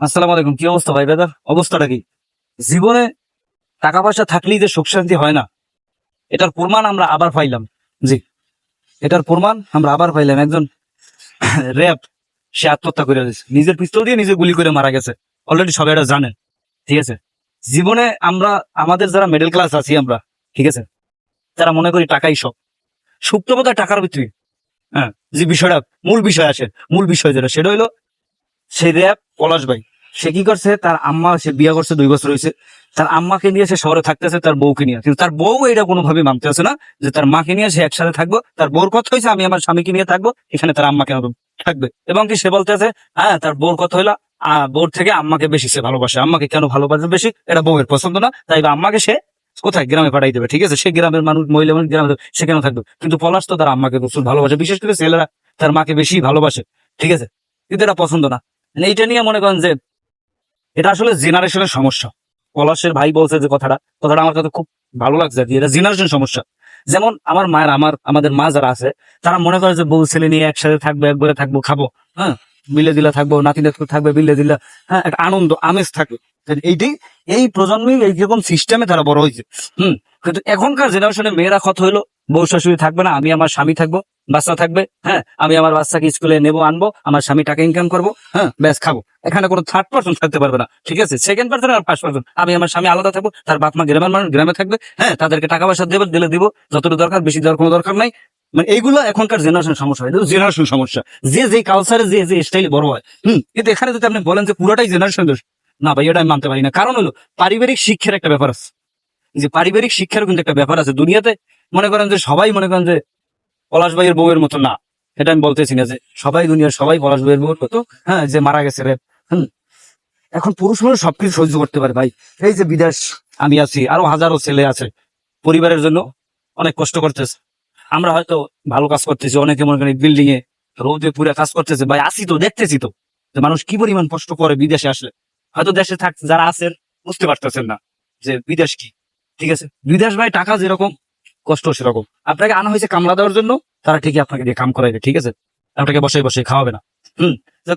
আসসালামু আলাইকুম, কি অবস্থা ভাই বেদার অবস্থাটা কি? জীবনে টাকা পয়সা থাকলেই যে সুখ শান্তি হয় না, এটার প্রমাণ আমরা আবার পাইলাম। জি, এটার প্রমাণ আমরা আবার পাইলাম। একজন র্যাপ সে আত্মহত্যা করে দিয়েছে। নিজের পিস্তল দিয়ে নিজে গুলি করে মারা গেছে। অলরেডি সবাই এটা জানেন ঠিক আছে? জীবনে আমরা, আমাদের যারা মিডল ক্লাস আছি আমরা, ঠিক আছে? যারা মনে করি টাকাই সব। সুপ্ত টাকার ভিতরে হ্যাঁ যে বিষয়টা মূল বিষয় আছে মূল বিষয় যেটা, সেটা হইল সেই র্যাপ পলাশ ভাই, সে কি করছে? তার আম্মা, সে বিয়ে করছে, দুই বছর হয়েছে। তার আম্মাকে নিয়ে সে শহরে থাকতেছে, তার বউকে নিয়ে। কিন্তু তার বউ এটা কোনোভাবে মানতে আছে না যে তার মাকে নিয়ে সে একসাথে থাকব। তার বউর কথা হয়েছে, আমি আমার স্বামীকে নিয়ে থাকব, এখানে তার আম্মাকে থাকবে। এবং কি সে বলতে আছে হ্যাঁ তার বউর কথা হইল বউর থেকে আম্মাকে বেশি সে ভালোবাসে। আম্মাকে কেন ভালোবাসে বেশি? এটা বউয়ের পছন্দ না। তাই আম্মাকে সে কোথায়? গ্রামে পাঠাই দেবে, ঠিক আছে? সে গ্রামের মানুষ, মহিলা মানুষ, গ্রামে সে কেন থাকবে? কিন্তু পলাশ তো তার আম্মাকে প্রচুর ভালোবাসে। বিশেষ করে ছেলেরা তার মাকে বেশি ভালোবাসে, ঠিক আছে? কিন্তু এটা পছন্দ না। মানে এইটা নিয়ে মনে করেন যে এটা আসলে জেনারেশনের সমস্যা। পলাশের ভাই বলছে যে কথাটা কথাটা আমার কাছে খুব ভালো লাগছে আর এটা জেনারেশন সমস্যা। যেমন আমার মায়ের, আমার, আমাদের মা যারা আছে, তারা মনে করে যে বউ, ছেলে নিয়ে একসাথে থাকবে, একবারে থাকব, খাব হ্যাঁ? বিলে দিলা থাকব নাতি নাতু থাকবে বিলে দিলা হ্যাঁ? একটা আনন্দ, আমেজ থাকবে এইটাই, এই প্রজন্মেই এইরকম সিস্টেমে তারা বড় হয়েছে। হুম? কিন্তু এখনকার জেনারেশনে মেয়েরা কত হলো বউ শাশুড়ি থাকবে না, আমি আমার স্বামী থাকব, বাচ্চা থাকবে হ্যাঁ আমি আমার বাচ্চাকে স্কুলে নেব, আনব, আমার স্বামী টাকা ইনকাম করব হ্যাঁ ব্যাস খাব। এখানে কোনো থার্ড পার্সন থাকতে পারবে না, ঠিক আছে? সেকেন্ড পার্সন আর ফার্স্ট পার্সন আমি আমার স্বামী আলাদা থাকব, তার বাপ মা গ্রামের মানুষ, গ্রামে থাকবে হ্যাঁ তাদেরকে টাকা পয়সা দেবে, দিলে দিব, যতটুকু দরকার, বেশি দেওয়ার কোনো দরকার নাই। মানে এইগুলো এখনকার জেনারেশন সমস্যা, এটা জেনারেশন সমস্যা। যে যে কালচারে যে যে স্টাইল বড় হয়। হম, কিন্তু এখানে যদি আপনি বলেন যে পুরোটাই জেনারেশন না ভাই, এটা আমি মানতে পারি না। কারণ হলো, পারিবারিক শিক্ষার একটা ব্যাপার আছে। যে পারিবারিক শিক্ষার কিন্তু একটা ব্যাপার আছে দুনিয়াতে। মনে করেন যে সবাই মনে করেন যে পলাশ ভাইয়ের বউয়ের মতো না। এটা আমি বলতেছি না যে সবাই দুনিয়ার সবাই পলাশ ভাইয়ের বউয়ের মতো হ্যাঁ যে মারা গেছে রে। হুম। এখন পুরুষ মানুষ সবকিছু সহ্য করতে পারে ভাই। এই যে বিদেশ আমি আছি, আরও হাজারো ছেলে আছে। পরিবারের জন্য অনেক কষ্ট করতেছে। আমরা হয়তো ভালো কাজ করতেছি, অনেকে মনে করেন বিল্ডিং এ রোদে পুরে কাজ করতেছে। ভাই আসি তো, দেখতেছি তো যে মানুষ কি পরিমাণ কষ্ট করে বিদেশে আসলে। হয়তো দেশে থাক, যারা আছেন, বুঝতে পারতেছেন না যে বিদেশ কি। ঠিক আছে? বিদেশ ভাই, টাকা যেরকম, কষ্ট সেরকম। আপনাকে আনা হয়েছে কামলা দেওয়ার জন্য, তারা ঠিকই আপনাকে দিয়ে কাম করাইবে, ঠিক আছে? আপনাকে বসে বসে খাওয়াবে না। হম?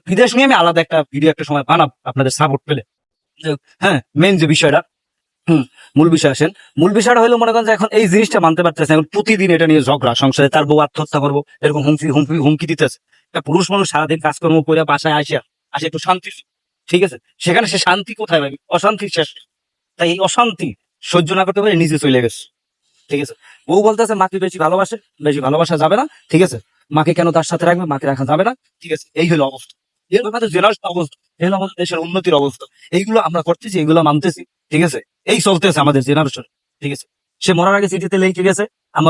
বিদেশ নিয়ে আমি আলাদা একটা ভিডিও একটা সময় বানাব আপনাদের সাপোর্ট পেলে। হ্যাঁ মেন যে বিষয়টা মূল বিষয় আসেন। মূল বিষয়টা হলো, মনে করেন যে এখন এই জিনিসটা মানতে পারতেছে এখন প্রতিদিন এটা নিয়ে ঝগড়া, সংসারে তার বউ আত্মহত্যা করব, এরকম হুমকি হুমকি হুমকি দিতেছে। একটা পুরুষ মানুষ সারাদিন কাজকর্ম করে বাসায় আসিয়া আসে একটু শান্তি ঠিক আছে? সেখানে সে শান্তি কোথায় পাবে অশান্তির শেষ। তাই এই অশান্তি সহ্য না করতে পারে, নিজে চলে গেছে। ঠিক আছে? বউ বলতেছে, মাকে বেশি ভালোবাসে, বেশি ভালোবাসা যাবে না। ঠিক আছে? মাকে কেন তার সাথে রাখবে? মাকে রাখা যাবে না। ঠিক আছে? এই হলো অবস্থা। আমার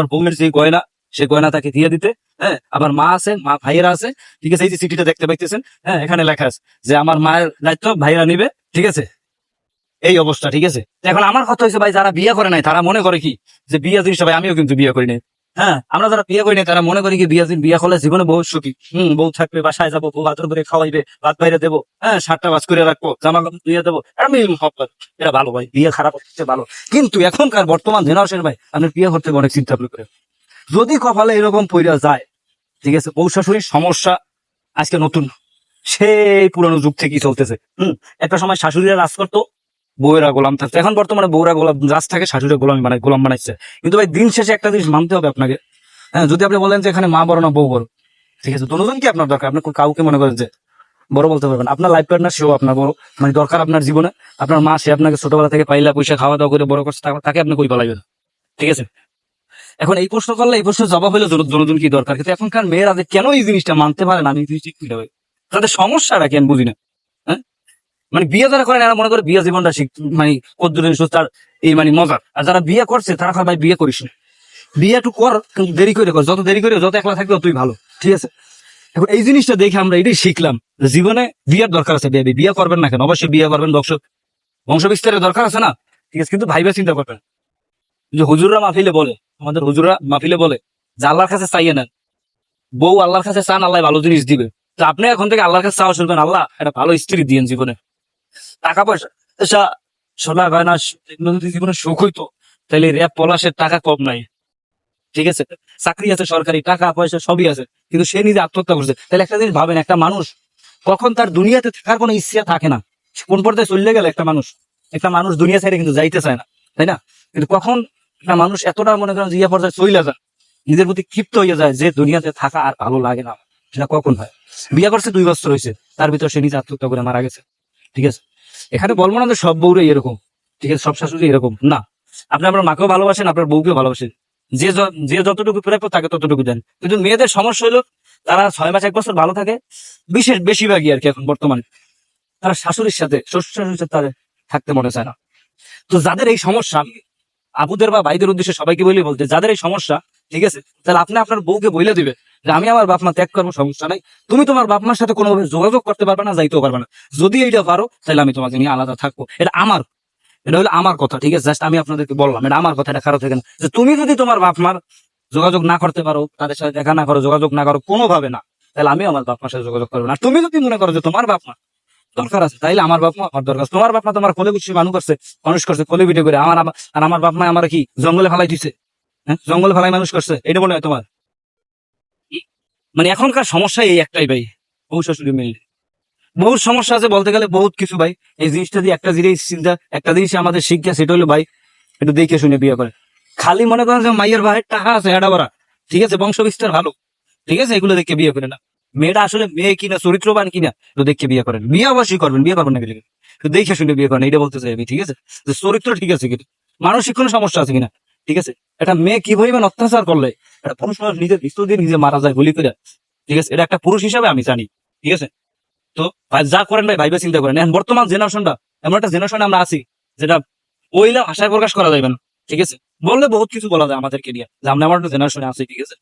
বউয়ের যে গয়না, সে গয়না তাকে দিয়ে দিতে। হ্যাঁ? আমার মা আছে, মা ভাইয়েরা আছে। ঠিক আছে? এই যে চিঠিটা দেখতে পাইতেছেন হ্যাঁ? এখানে লেখা আছে যে, আমার মায়ের দায়িত্ব ভাইয়েরা নিবে। ঠিক আছে? এই অবস্থা, ঠিক আছে? এখন আমার কথা হয়েছে ভাই, যারা বিয়ে করে নাই, তারা মনে করে কি? যে বিয়ে জিনিসটা ভাই, আমিও কিন্তু বিয়ে করি নাই। হ্যাঁ আমরা যারা বিয়ে করি নাই, তারা মনে করি কি বিয়ে দিন বিয়ে করলে জীবনে বহু সুখী। হম, বউ থাকবে, বাসায় যাব, বউ আদর করে খাওয়াইবে, ভাত বাইরে দেবো হ্যাঁ সাতটা বাজ করে রাখব জামা কাপড় ধুয়ে দেবো। এটা ভালো ভাই, বিয়ে খারাপ হচ্ছে ভালো। কিন্তু এখনকার বর্তমান জেনারেশন ভাই আপনি বিয়ে করতে অনেক চিন্তা ভাবনা করে। যদি কপালে এরকম পইরা যায়, ঠিক আছে, বউ শাশুড়ির সমস্যা আজকে নতুন। সেই পুরনো যুগ থেকেই চলতেছে। হম, একটা সময় শাশুড়িরা রাজ করতো বউয়েরা গোলাম থাকতো এখন বর্তমানে বউরা গোলাম রাজ থাকে শাশুড়ি গোলাম বানায়, গোলাম বানাইছে। কিন্তু ভাই, দিন শেষে একটা জিনিস মানতে হবে আপনাকে। হ্যাঁ যদি আপনি বলেন যে এখানে মা বড় না বউ বড়, ঠিক আছে দুজন কি আপনার দরকার? আপনি কাউকে মনে করেন যে বড় বলতে পারবেন আপনার লাইফ পার্টনার সেও আপনার বড় মানে দরকার আপনার জীবনে। আপনার মা, সে আপনাকে ছোটবেলা থেকে পাইলা পয়সা খাওয়া দাওয়া করে বড় করছে তাকে আপনি কই পালাইবেন? ঠিক আছে? এখন এই প্রশ্ন করলে, এই প্রশ্ন জবাব হলো জনজন কি দরকার? কিন্তু এখনকার মেয়েরা কেন এই জিনিসটা মানতে পারে না, আমি এই জিনিসটা কি হবে তাদের সমস্যাটা কেন বুঝি না। মানে বিয়ে যারা করেন এরা মনে করে বিয়ে জীবনটা শিখ মানে কদ্দুরের তার এই মানে মজার আর যারা বিয়ে করছে, তারা ভাই বিয়ে করিস না। বিয়ে একটু কর, কিন্তু দেরি করে কর। যত দেরি করে যত একলা থাকবে তুই ভালো। ঠিক আছে? এখন এই জিনিসটা দেখে আমরা এটাই শিখলাম জীবনে বিয়ের দরকার আছে বিয়ে বিয়ে করবেন না কেন? অবশ্যই বিয়ে করবেন বংশ বংশ বিস্তারের দরকার আছে না? ঠিক আছে, কিন্তু ভাইবা চিন্তা করবেন। যে হুজুররা মাহফিলে বলে, আমাদের হুজুররা মাহফিলে বলে যে আল্লাহর কাছে চাইয়ে নেন। বউ আল্লাহর কাছে চান, আল্লাহ ভালো জিনিস দিবে। তো আপনি এখন থেকে আল্লাহর কাছে চাওয়া শুনবেন, আল্লাহ একটা ভালো স্ত্রী দিয়েন জীবনে। টাকা পয়সা সোনা গয়না এগুলো যদি জীবনে সুখ হইতো তাহলে র্যাপ পলাশের টাকা কম নাই। ঠিক আছে? চাকরি আছে সরকারি টাকা পয়সা সবই আছে, কিন্তু সে নিজে আত্মহত্যা করছে। তাহলে একটা জিনিস ভাবেন, একটা মানুষ কখন তার দুনিয়াতে থাকার কোনো ইচ্ছা থাকে না। কোন পর্যায়ে চলে গেলে একটা মানুষ? একটা মানুষ দুনিয়া ছেড়ে কিন্তু যাইতে চায় না, তাই না? কিন্তু কখন একটা মানুষ এতটা মনে করেন ইয়া পর্যায়ে চলে যায়, নিজের প্রতি ক্ষিপ্ত হয়ে যায় যে দুনিয়াতে থাকা আর ভালো লাগে না। সেটা কখন হয়? বিয়ে করছে দুই বছর হয়েছে তার ভিতর সে নিজে আত্মহত্যা করে মারা গেছে। ঠিক আছে? এখানে বলব না যে সব বউরে এরকম, ঠিক আছে? সব শাশুড়ি এরকম, না। আপনি আপনার মাকেও ভালোবাসেন, আপনার বউকেও ভালোবাসেন। যে যে যতটুকু প্রাপ্য তাকে ততটুকু দেন। কিন্তু মেয়েদের সমস্যা হলো, তারা ছয় মাস, এক বছর ভালো থাকে, বিশেষ, বেশিরভাগই আর কি এখন বর্তমানে। তারা শাশুড়ির সাথে, শ্বশুর শাশুড়ির সাথে তাদের থাকতে মনে চায় না। তো যাদের এই সমস্যা আমি আবুদের বা ভাইদের উদ্দেশ্যে সবাইকে বলি বলতে, যাদের এই সমস্যা, ঠিক আছে? তাহলে আপনি আপনার বউকে বইলে দিবে যে আমি আমার বাপ মা ত্যাগ করব, সমস্যা নাই। তুমি তোমার বাপ মার সাথে কোনোভাবে যোগাযোগ করতে পারবে না, যাইতেও পারবে না। যদি এইটা পারো, তাহলে আমি তোমাকে নিয়ে আলাদা থাকব। এটা আমার, এটা হলো আমার কথা, ঠিক আছে? জাস্ট আমি আপনাদেরকে বললাম, এটা আমার কথা, এটা খারাপ থেকে না। যে তুমি যদি তোমার বাপ মার যোগাযোগ না করতে পারো, তাদের সাথে দেখা না করো, যোগাযোগ না করো, কোনোভাবে না, তাহলে আমি আমার বাপ মার সাথে যোগাযোগ করব না। তুমি যদি মনে করো যে তোমার বাপ মা দরকার আছে, তাইলে আমার বাপ মা আমার দরকার তোমার বাপ মা তোমার কোলে বুঝছি মানুষ করছে মানুষ করছে, কোলে পিঠে করে। আমার আর আমার বাপ মা আমার কি, জঙ্গলে ফেলাই দিছে? হ্যাঁ? জঙ্গলে ফেলাই মানুষ করছে? এটা মনে হয় তোমার? মানে এখনকার সমস্যা এই একটাই ভাই, বউ শাশুড়ি মিলে বহুত সমস্যা আছে বলতে গেলে বহুত কিছু ভাই। এই জিনিসটা দিয়ে একটা জিনিস চিন্তা, একটা জিনিস আমাদের শিক্ষা, সেটা হলো ভাই, একটু দেখে শুনে বিয়ে করে। খালি মনে করেন যে মাইয়ের ভাইয়ের টাকা আছে এটা বড়া ঠিক আছে বংশ বিস্তার ভালো। ঠিক আছে, এগুলো দেখে বিয়ে করে না মেয়েটা আসলে মেয়ে কিনা, চরিত্রবান কিনা, তো দেখে বিয়ে করেন। বিয়ে অবশ্যই করবেন, বিয়ে করবেন না বিয়ে দেখে শুনে বিয়ে করেন এটা বলতে চাই আমি, ঠিক আছে? যে চরিত্র ঠিক আছে কিনা? মানসিক কোনো সমস্যা আছে কিনা? ঠিক আছে? একটা মেয়ে কি পরিমাণ অত্যাচার করলে? একটা পুরুষ মানুষ নিজের ভিতর দিয়ে নিজে মারা যায়, গুলি করে। ঠিক আছে? এটা একটা পুরুষ হিসাবে আমি জানি। ঠিক আছে? তো ভাই, যা করেন ভাই, ভাইবে চিন্তা করেন। এখন বর্তমান জেনারেশনটা, এমন একটা জেনারেশনে আমরা আছি, যেটা ওইলা আশায় প্রকাশ করা যাবে না। ঠিক আছে? বললে বহুত কিছু বলা যায় আমাদের নিয়ে, যে আমরা আমার একটা জেনারেশনে আছি, ঠিক আছে?